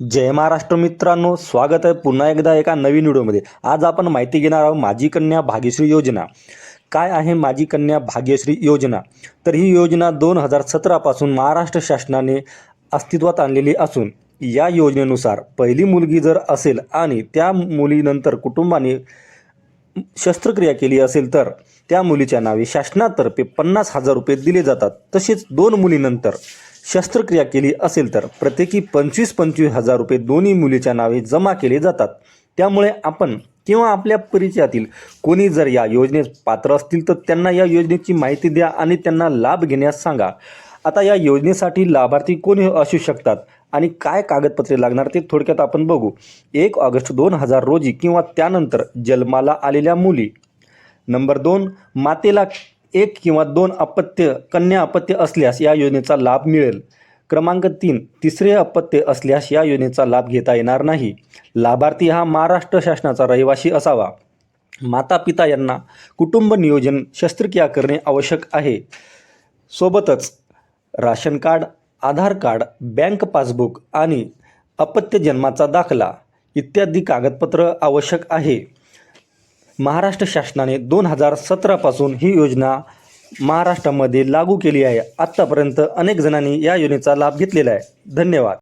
जय महाराष्ट्र मित्रांनो स्वागत आहे पुन्हा एकदा एका नवीन व्हिडिओमध्ये. आज आपण माहिती घेणार आहोत माझी कन्या भाग्यश्री योजना. काय आहे माझी कन्या भाग्यश्री योजना? तर ही योजना दोन हजार सतरापासून महाराष्ट्र शासनाने अस्तित्वात आणलेली असून या योजनेनुसार पहिली मुलगी जर असेल आणि त्या मुलीनंतर कुटुंबाने शस्त्रक्रिया केली असेल तर त्या मुलीच्या नावे शासनातर्फे पन्नास हजार रुपये दिले जातात. तसेच दोन मुलीनंतर शस्त्रक्रिया केली असेल तर प्रत्येकी पंचवीस पंचवीस हजार रुपये दोन्ही मुलीच्या नावे जमा केले जातात. त्यामुळे आपण किंवा आपल्या परिचयातील कोणी जर या योजनेत पात्र असतील तर त्यांना या योजनेची माहिती द्या आणि त्यांना लाभ घेण्यास सांगा. आता या योजनेसाठी लाभार्थी कोणी असू शकतात आणि काय कागदपत्रे लागणार ते थोडक्यात आपण बघू. एक ऑगस्ट दोन हजार रोजी किंवा त्यानंतर जन्माला आलेल्या मुली. नंबर दोन मातेला एक किंवा दोन अपत्य कन्या अपत्य असल्यास या योजनेचा लाभ मिळेल. क्रमांक तीन तिसरे अपत्य असल्यास या योजनेचा लाभ घेता येणार नाही. लाभार्थी हा महाराष्ट्र शासनाचा रहिवासी असावा. माता पिता यांना कुटुंब नियोजन शस्त्रक्रिया करणे आवश्यक आहे. सोबतच ration card Aadhaar card bank passbook आणि अपत्य जन्माचा दाखला इत्यादी कागदपत्र आवश्यक आहे. महाराष्ट्र शासनाने दोन हजार सतरापासून ही योजना महाराष्ट्रामध्ये लागू केली आहे. आत्तापर्यंत अनेक जणांनी या योजनेचा लाभ घेतलेला आहे. धन्यवाद.